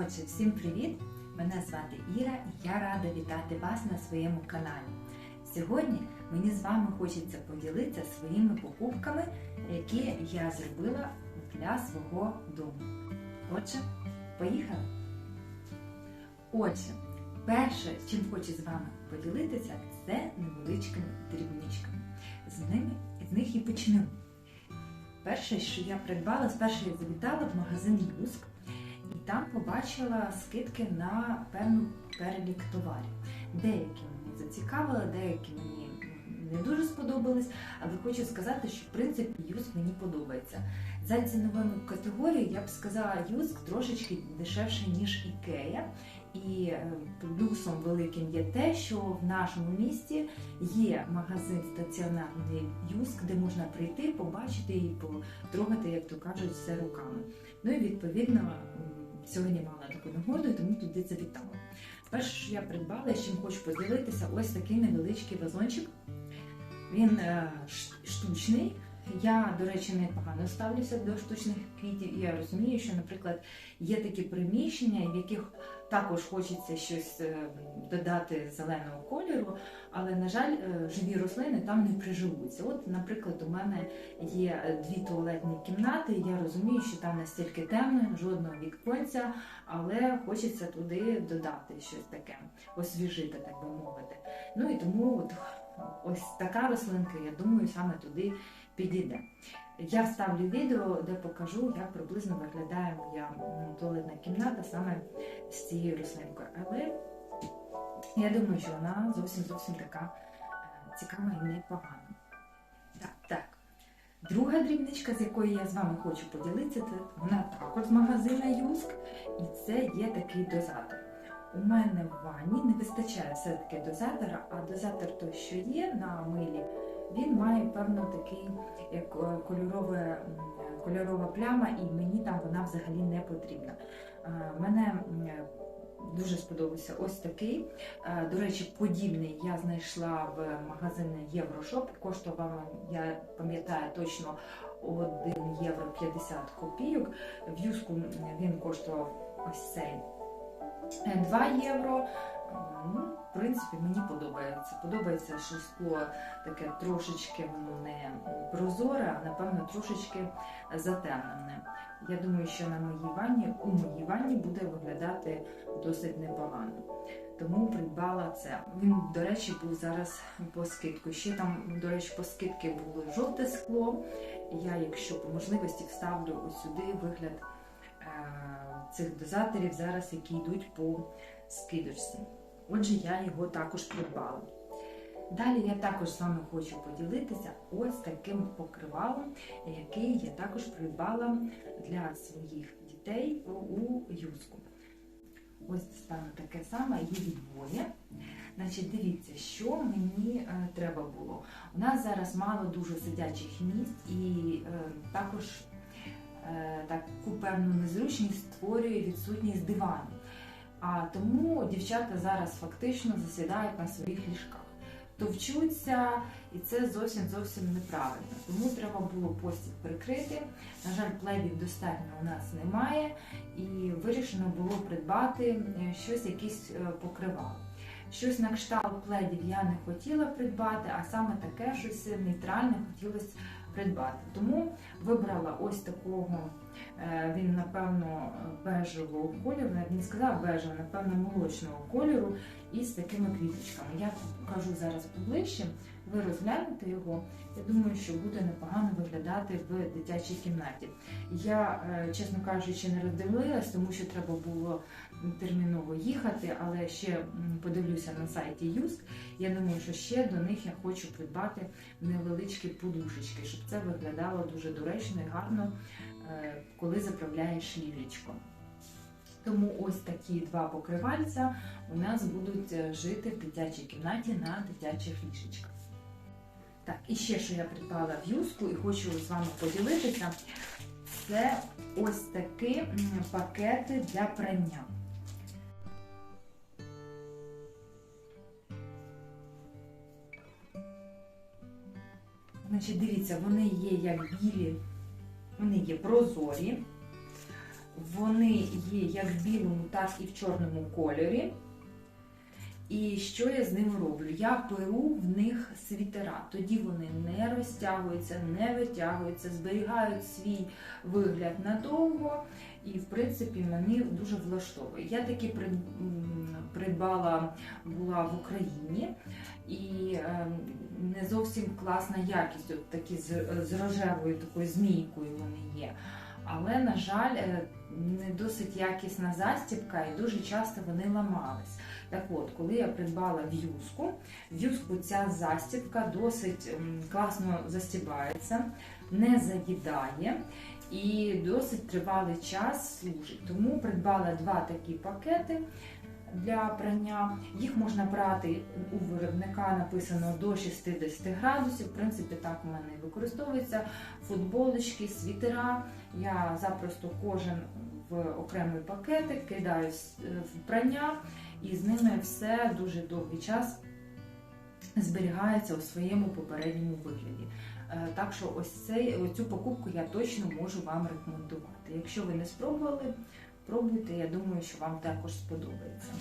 Отже, всім привіт! Мене звати Іра і я рада вітати вас на своєму каналі. Сьогодні мені з вами хочеться поділитися своїми покупками, які я зробила для свого дому. Отже, поїхали! Отже, перше, чим хочу з вами поділитися, це невеличкими дрібничками. З ними з них і почнемо. Перше, що я придбала, спершу я завітала в магазин Юск там побачила скидки на певний перелік товарів. Деякі мені зацікавили, деякі мені не дуже сподобались, але хочу сказати, що в принципі Юск мені подобається. За ціновими категорією я б сказала, Юск трошечки дешевше, ніж Ікея. І е, плюсом великим є те, що в нашому місті є магазин стаціонарний Юск, де можна прийти, побачити і потрогати, як то кажуть, все руками. Ну і відповідно сьогодні мала таку нагоду, тому туди завітала. Перше, що я придбала, з чим хочу поділитися, ось такий невеличкий вазончик. Він е, штучний. Я, до речі, непогано ставлюся до штучних квітів, і я розумію, що, наприклад, є такі приміщення, в яких також хочеться щось е, додати зеленого кольору, але, на жаль, е, живі рослини там не приживуться. От, наприклад, у мене є дві туалетні кімнати, я розумію, що там настільки темно, жодного віконця, але хочеться туди додати щось таке, освіжити, так би мовити. Ну і тому от, ось така рослинка, я думаю, саме туди підійде. Я вставлю відео, де покажу, як приблизно виглядає моя туалетна кімната саме з цією рослинкою. Але я думаю, що вона зовсім зовсім така е, цікава і непогана. Так, так. Друга дрібничка, з якою я з вами хочу поділитися, це вона також з магазина Юск, і це є такий дозатор. У мене в ванні не вистачає все-таки дозатора, а дозатор той, що є на милі, він має певно такий як е, кольорове, кольорова пляма, і мені там вона взагалі не потрібна. Е, Мене дуже сподобався ось такий. Е, До речі, подібний я знайшла в магазині Єврошоп. Коштував, я пам'ятаю точно 1 євро 50 копійок. В юску він коштував ось цей е, 2 євро. Принципі, мені подобається. Подобається, що скло таке трошечки воно не прозоре, а напевно трошечки затемнене. Я думаю, що на моїй ванні, у моїй ванні буде виглядати досить непогано. Тому придбала це. Він, до речі, був зараз по скидку. Ще там, до речі, по скидки було жовте скло. Я, якщо по можливості, вставлю ось сюди вигляд е, цих дозаторів, зараз які йдуть по скидочці. Отже, я його також придбала. Далі я також з вами хочу поділитися ось таким покривалом, який я також придбала для своїх дітей у юску. Ось достану таке саме, їх двоє. Значить, дивіться, що мені е, треба було. У нас зараз мало дуже сидячих місць і е, також е, таку певну незручність створює відсутність дивану. А тому дівчата зараз фактично засідають на своїх ліжках, товчуться, і це зовсім зовсім неправильно. Тому треба було постіль прикрити. На жаль, пледів достатньо у нас немає, і вирішено було придбати е, щось, якісь е, покривало. Щось на кшталт пледів я не хотіла придбати, а саме таке щось нейтральне хотілося придбати. Тому вибрала ось такого, е, він, напевно, бежевого кольору, навіть не сказав бежевого, напевно, молочного кольору із такими квіточками. Я покажу зараз поближче, ви розглянете його. Я думаю, що буде непогано виглядати в дитячій кімнаті. Я, е, чесно кажучи, не роздивилась, тому що треба було терміново їхати, але ще подивлюся на сайті Юск. Я думаю, що ще до них я хочу придбати невеличкі подушечки, щоб це виглядало дуже доречно і гарно, е, коли заправляєш лілічко. Тому ось такі два покривальця у нас будуть е, жити в дитячій кімнаті на дитячих ліжечках. Так, і ще що я придбала в юску і хочу з вами поділитися, це ось такі пакети для прання. Значить, дивіться, вони є як білі, вони є прозорі. вони є як в білому, так і в чорному кольорі. І що я з ними роблю? Я перу в них світера. Тоді вони не розтягуються, не витягуються, зберігають свій вигляд надовго. І, в принципі, мені дуже влаштовує. Я таки придбала була в Україні і е, не зовсім класна якість, от такі з, з рожевою такою змійкою вони є. Але, на жаль, е, не досить якісна застібка і дуже часто вони ламались. Так от, коли я придбала в'юзку, в'юзку ця застібка досить класно застібається, не заїдає і досить тривалий час служить. Тому придбала два такі пакети для прання. Їх можна брати у виробника, написано до 60 градусів. В принципі, так у мене і використовується. Футболочки, світера. Я запросто кожен в окремий пакетик кидаю в прання, і з ними все дуже довгий час зберігається у своєму попередньому вигляді. Е, Так що ось цей, оцю покупку я точно можу вам рекомендувати. Якщо ви не спробували, пробуйте, я думаю, що вам також сподобається.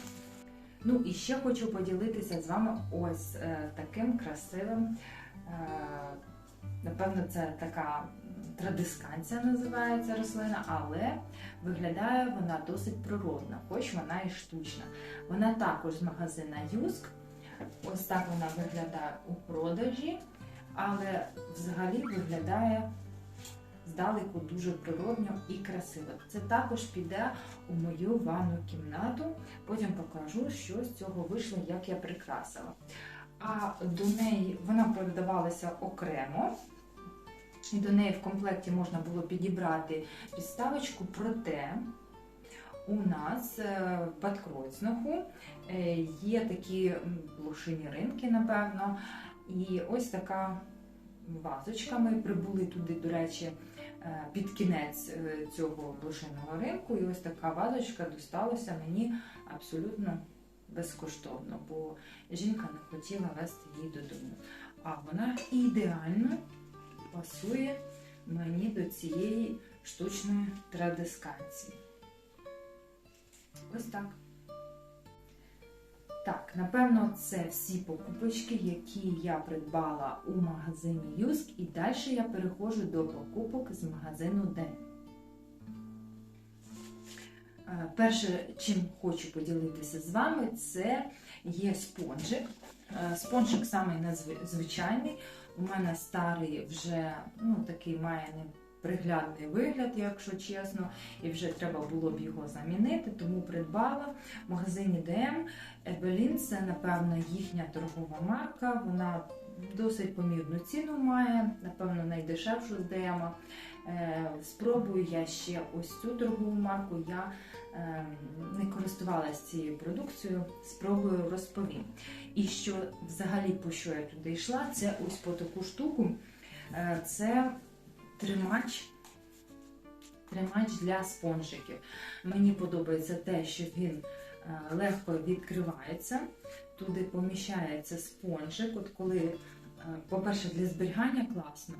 Ну і ще хочу поділитися з вами ось е, таким красивим. Е, напевно, це така традисканція називається рослина, але виглядає вона досить природна, хоч вона і штучна. Вона також з магазина Юск. Ось так вона виглядає у продажі, але взагалі виглядає здалеку дуже природньо і красиво. Це також піде у мою ванну кімнату. Потім покажу, що з цього вийшло, як я прикрасила. А до неї вона продавалася окремо. І до неї в комплекті можна було підібрати підставочку, проте у нас е, в Подкройцнаху е, є такі блошині ринки, напевно. І ось така вазочка. Ми прибули туди, до речі, е, під кінець е, цього блошиного ринку. І ось така вазочка досталася мені абсолютно безкоштовно, бо жінка не хотіла вести її додому. А вона ідеально пасує мені до цієї штучної традисканції. Ось так. Так, напевно, це всі покупочки, які я придбала у магазині Юск, і далі я переходжу до покупок з магазину Ден. Е, Перше, чим хочу поділитися з вами, це є спонжик. Е, Спонжик самий звичайний. У мене старий вже ну, такий має неприглядний вигляд, якщо чесно, і вже треба було б його замінити, тому придбала в магазині ДМ. Евелін це, напевно, їхня торгова марка. Вона досить помірну ціну має, напевно, найдешевшу з ДМ. Е, Спробую я ще ось цю торгову марку. Я не користувалася цією продукцією, спробую розповім. І що взагалі по що я туди йшла, це ось по таку штуку. Е, Це тримач. Тримач для спонжиків. Мені подобається те, що він е, легко відкривається. Туди поміщається спонжик. От коли, по-перше, для зберігання класно.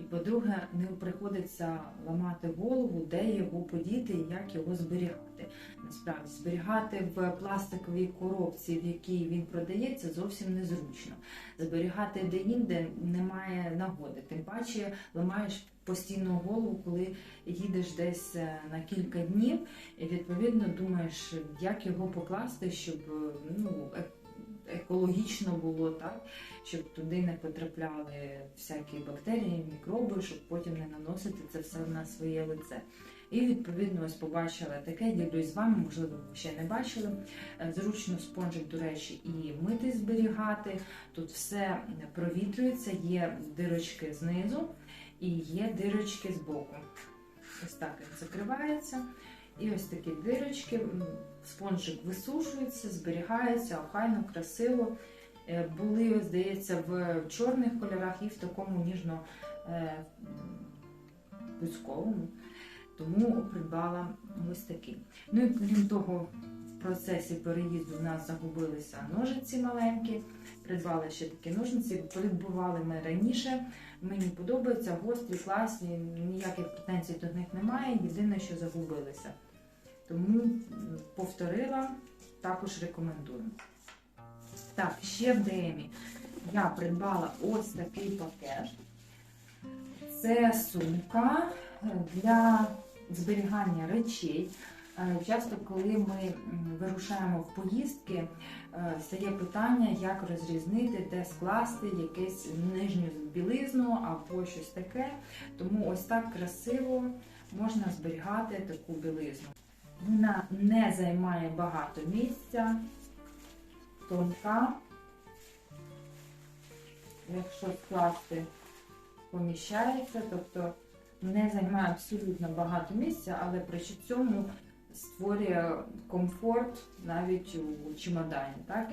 І по-друге, не приходиться ламати голову, де його подіти і як його зберігати. Насправді, зберігати в пластиковій коробці, в якій він продається, зовсім незручно. Зберігати де-інде немає нагоди. Тим паче ламаєш постійно голову, коли їдеш десь е, на кілька днів, і відповідно думаєш, як його покласти, щоб е, ну, екологічно було так, щоб туди не потрапляли всякі бактерії, мікроби, щоб потім не наносити це все на своє лице. І відповідно ось побачила таке, ділюсь з вами, можливо, ви ще не бачили. Е, Зручно спонжик, до речі, і мити зберігати. Тут все провітрюється, є дирочки знизу і є дирочки збоку. Ось так він закривається. І ось такі дирочки, спонжик висушується, зберігається охайно, красиво. Е, Були, здається, в чорних кольорах і в такому ніжно е, бузьковому. Тому придбала ось такі. Ну і крім того, в процесі переїзду в нас загубилися ножиці маленькі. Придбали ще такі ножниці, придбували ми раніше. Мені подобаються, гострі, класні, ніяких претензій до них немає. Єдине, що загубилися. Тому повторила, також рекомендую. Так, ще в ДМі я придбала ось такий пакет. Це сумка е, для зберігання речей. Е, Часто, коли ми вирушаємо в поїздки, е, стає питання, як розрізнити, де скласти якесь нижню білизну або щось таке. Тому ось так красиво можна зберігати таку білизну. Вона не займає багато місця, тонка. Якщо скласти, поміщається, тобто не займає абсолютно багато місця, але при цьому створює комфорт навіть у чемодані. Так?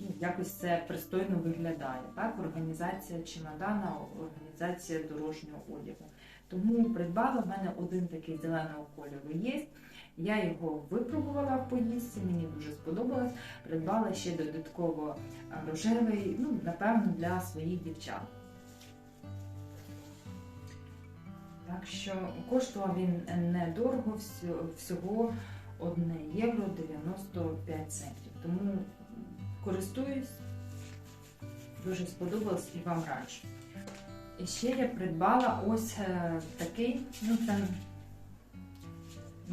Ну, якось це пристойно виглядає. Так? Організація чемодана, організація дорожнього одягу. Тому придбала в мене один такий зеленого кольору є. Я його випробувала в поїздці, мені дуже сподобалось. Придбала ще додатково рожевий, ну, напевно, для своїх дівчат. Так що коштував він недорого, всього 1 євро 95 центів. Тому користуюсь, дуже сподобалось і вам раджу. І ще я придбала ось е, такий, ну це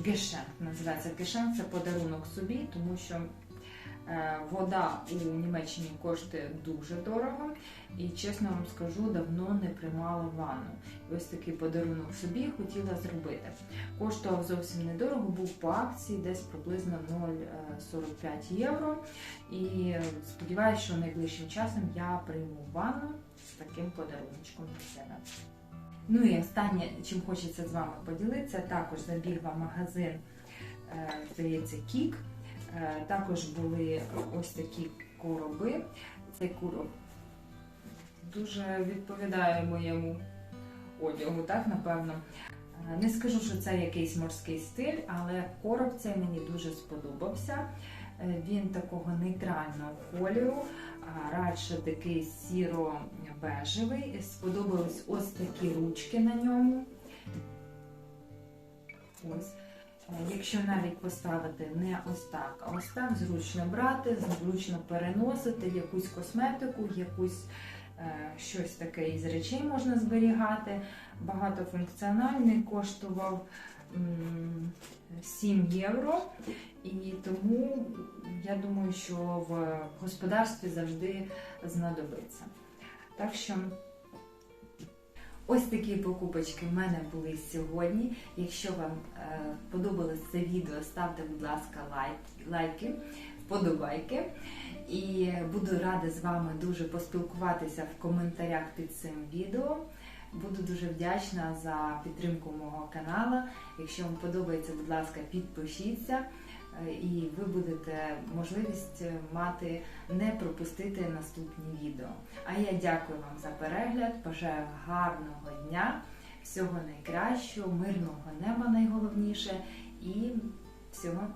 гешенк називається. Гешенк це подарунок собі, тому що е, вода у Німеччині коштує дуже дорого. І чесно вам скажу, давно не приймала ванну. І ось такий подарунок собі хотіла зробити. Коштував зовсім недорого, був по акції десь приблизно 0,45 євро. І сподіваюся, що найближчим часом я прийму ванну з таким подарунком для себе. Ну і останнє, чим хочеться з вами поділитися, також забігла в магазин, е, здається, Кік. Е, Також були ось такі короби. Цей короб дуже відповідає моєму одягу, так, напевно. Е, Не скажу, що це якийсь морський стиль, але короб цей мені дуже сподобався. Е, Він такого нейтрального кольору, радше такий сіро-бежевий. Сподобались ось такі ручки на ньому. Ось. Е, Якщо навіть поставити не ось так, а ось так зручно брати, зручно переносити якусь косметику, якусь е, щось таке із речей можна зберігати. Багатофункціональний коштував 7 євро. І тому я думаю, що в господарстві завжди знадобиться. Так що ось такі покупочки в мене були сьогодні. Якщо вам е, подобалось це відео, ставте, будь ласка, лайк, лайки, вподобайки. І буду рада з вами дуже поспілкуватися в коментарях під цим відео. Буду дуже вдячна за підтримку мого каналу. Якщо вам подобається, будь ласка, підпишіться е, і ви будете можливість е, мати не пропустити наступні відео. А я дякую вам за перегляд, бажаю гарного дня, всього найкращого, мирного неба найголовніше і всього